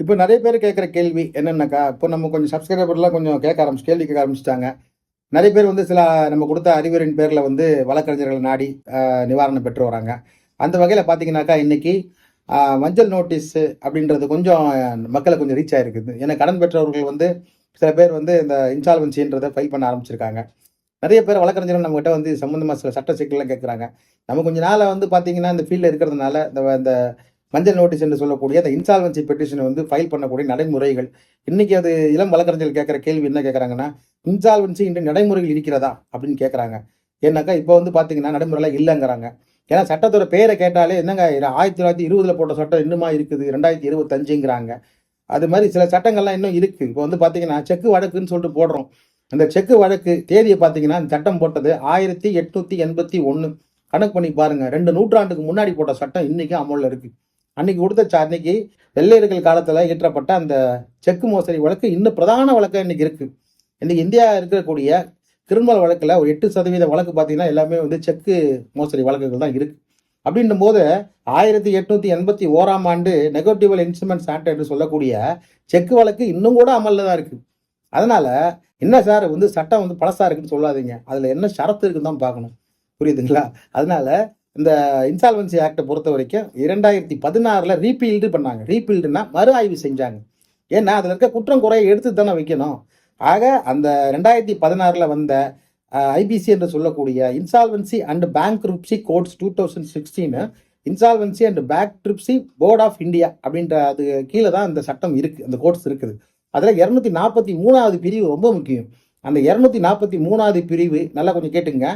இப்போ நிறைய பேர் கேட்குற கேள்வி என்னென்னாக்கா? இப்போ நம்ம கொஞ்சம் சப்ஸ்கிரைபர்லாம் கொஞ்சம் கேட்க ஆரம்பிச்சு கேள்வி கேட்க ஆரம்பிச்சிட்டாங்க. நிறைய பேர் வந்து சில நம்ம கொடுத்த அறிவுரையின் பேரில் வந்து வழக்கறிஞர்களை நாடி நிவாரணம் பெற்று வராங்க. அந்த வகையில் பார்த்தீங்கன்னாக்கா இன்னைக்கு மஞ்சள் நோட்டீஸு அப்படின்றது கொஞ்சம் மக்களை கொஞ்சம் ரீச் ஆகிருக்குது ஏன்னா கடன் பெற்றவர்கள் வந்து சில பேர் வந்து இந்த இன்சால்வன்சின்றதை ஃபைல் பண்ண ஆரம்பிச்சிருக்காங்க. நிறைய பேர் வழக்கறிஞர்கள் நம்மகிட்ட வந்து சம்மந்தமாக சில சட்ட சிக்கல்லாம் கேட்குறாங்க. நம்ம கொஞ்சம் நாளாக வந்து பார்த்தீங்கன்னா இந்த ஃபீல்டில் இருக்கிறதுனால இந்த இந்த மஞ்சள் நோட்டீஸ் என்று சொல்லக்கூடிய அந்த இன்சால்வன்சி பெட்டிஷனை வந்து ஃபைல் பண்ணக்கூடிய நடைமுறைகள். இன்னைக்கு அது இளம் வழக்கறிஞர்கள் கேட்குற கேள்வி என்ன கேட்குறாங்கன்னா இன்சால்வன்சி இன்று நடைமுறைகள் இருக்கிறதா அப்படின்னு கேட்குறாங்க. ஏன்னாக்கா இப்போ வந்து பார்த்தீங்கன்னா நடைமுறைலாம் இல்லைங்கிறாங்க. ஏன்னா சட்டத்தோட பேரை கேட்டாலே என்னங்க இது ஆயிரத்தி தொள்ளாயிரத்தி இருபதுல போட்ட சட்டம் இன்னுமா இருக்குது ரெண்டாயிரத்தி இருபத்தஞ்சுங்கிறாங்க. அது மாதிரி சில சட்டங்கள்லாம் இன்னும் இருக்கு. இப்போ வந்து பார்த்தீங்கன்னா செக்கு வழக்குன்னு சொல்லிட்டு போடுறோம். அந்த செக்கு வழக்கு தேதியை பார்த்தீங்கன்னா இந்த சட்டம் போட்டது ஆயிரத்தி எட்நூத்தி எண்பத்தி ஒன்று கணக்கு பண்ணி பாருங்க ரெண்டு நூற்றாண்டுக்கு முன்னாடி போட்ட சட்டம் இன்னைக்கு அமலில் இருக்குது அன்னைக்கு கொடுத்த ச- அன்னைக்கு வெள்ளையர்கள் காலத்தில் இயற்றப்பட்ட அந்த செக்கு மோசடி வழக்கு இன்னும் பிரதான வழக்கா இன்னைக்கு இருக்கு. இன்னைக்கு இந்தியா இருக்கக்கூடிய கிரிமினல் வழக்கில் ஒரு எட்டு சதவீத வழக்கு பார்த்தீங்கன்னா எல்லாமே வந்து செக்கு மோசடி வழக்குகள் தான் இருக்கு. அப்படின்னும் போது ஆயிரத்தி எட்நூத்தி எண்பத்தி ஓராம் ஆண்டு நெகோட்டிவல் இன்ஸ்ட்ருமெண்ட்ஸ் ஆக்ட் என்று சொல்லக்கூடிய செக்கு வழக்கு இன்னும் கூட அமலில் தான் இருக்கு. அதனால என்ன சார் வந்து சட்டம் வந்து பழசா இருக்குன்னு சொல்லாதீங்க. அதுல என்ன ஷரத்து இருக்குன்னு தான் பார்க்கணும். புரியுதுங்களா? அதனால இந்த இன்சால்வன்சி ஆக்டை பொறுத்த வரைக்கும் இரண்டாயிரத்தி பதினாறில் ரீபீல்டு பண்ணாங்க. ரீபீல்டுனா மறு ஆய்வு செஞ்சாங்க. ஏன்னா அதில் இருக்க குற்றம் குறைய எடுத்து தானே வைக்கணும். ஆக அந்த ரெண்டாயிரத்தி பதினாறில் வந்த ஐபிசி என்று சொல்லக்கூடிய insolvency and bank codes two thousand sixteen insolvency and bank board of India அப்படின்ற அது கீழே தான் இந்த சட்டம் இருக்குது அந்த கோட்ஸ் இருக்குது. அதில் இரநூத்தி நாற்பத்தி மூணாவது பிரிவு ரொம்ப முக்கியம். அந்த இரநூத்தி நாற்பத்தி மூணாவது பிரிவு நல்லா கொஞ்சம் கேட்டுங்க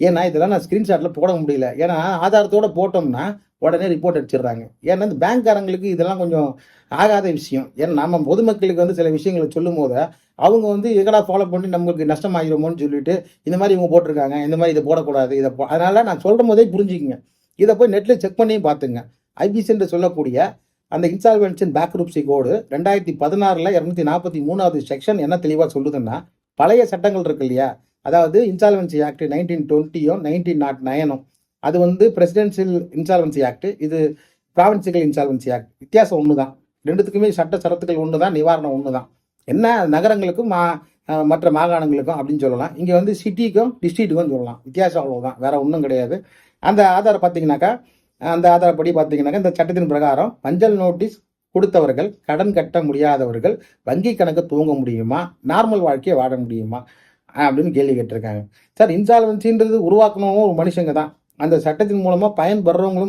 ஏன்னா இதெல்லாம் நான் ஸ்க்ரீன்ஷாட்டில் போட முடியல. ஏன்னா ஆதாரத்தோட போட்டோம்னா உடனே ரிப்போர்ட் அடிச்சிடுறாங்க. ஏன்னா இந்த பேங்க்காரங்களுக்கு இதெல்லாம் கொஞ்சம் ஆகாத விஷயம். ஏன்னா நம்ம பொதுமக்களுக்கு வந்து சில விஷயங்களை சொல்லும் போது அவங்க வந்து எங்கடா ஃபாலோ பண்ணி நம்மளுக்கு நஷ்டம் ஆகிடுமோன்னு சொல்லிட்டு இந்த மாதிரி இவங்க போட்டிருக்காங்க இந்த மாதிரி இதை போடக்கூடாது இதை போ அதனால் நான் சொல்லும் போதே புரிஞ்சுக்குங்க. இதை போய் நெட்டில் செக் பண்ணியும் பார்த்துங்க ஐபிசி என்று சொல்லக்கூடிய அந்த இன்சால்வென்ஷன் பேக்ரூப்சி கோடு ரெண்டாயிரத்தி பதினாறில் இரநூத்தி நாற்பத்தி மூணாவது செக்ஷன் என்ன தெளிவாக சொல்லுதுன்னா பழைய சட்டங்கள் இருக்கு இல்லையா? அதாவது இன்சால்வன்சி ஆக்ட் நைன்டீன் டுவெண்ட்டியும் நைன்டீன் நாட் நைனும் அது வந்து பிரசிடென்சியல் இன்சால்வன்சி ஆக்ட் இது ப்ராவின்சியல் இன்சால்வன்சி ஆக்ட் வித்தியாசம் ஒன்று தான் ரெண்டுத்துக்குமே சட்ட சரத்துக்கள் ஒன்று தான் நிவாரணம் ஒன்று தான் என்ன? நகரங்களுக்கும் மா மற்ற மாகாணங்களுக்கும் அப்படின்னு சொல்லலாம். இங்கே வந்து சிட்டிக்கும் டிஸ்ட்ரிக்ட்டுக்கும் சொல்லலாம். வித்தியாசம் அவ்வளோதான் வேற ஒன்றும் கிடையாது. அந்த ஆதாரம் பார்த்தீங்கன்னாக்கா அந்த ஆதாரப்படி பார்த்தீங்கன்னாக்கா இந்த சட்டத்தின் பிரகாரம் மஞ்சள் நோட்டீஸ் கொடுத்தவர்கள் கடன் கட்ட முடியாதவர்கள் வங்கி கணக்கு தூங்க முடியுமா? நார்மல் வாழ்க்கையை வாழ முடியுமா? அப்படின்னு கேள்வி கேட்டிருக்காங்க. சார் இன்சால்வன்சின்றது உருவாக்கணும் ஒரு மனுஷங்க தான். அந்த சட்டத்தின் மூலமாக பயன்பெறவங்களும்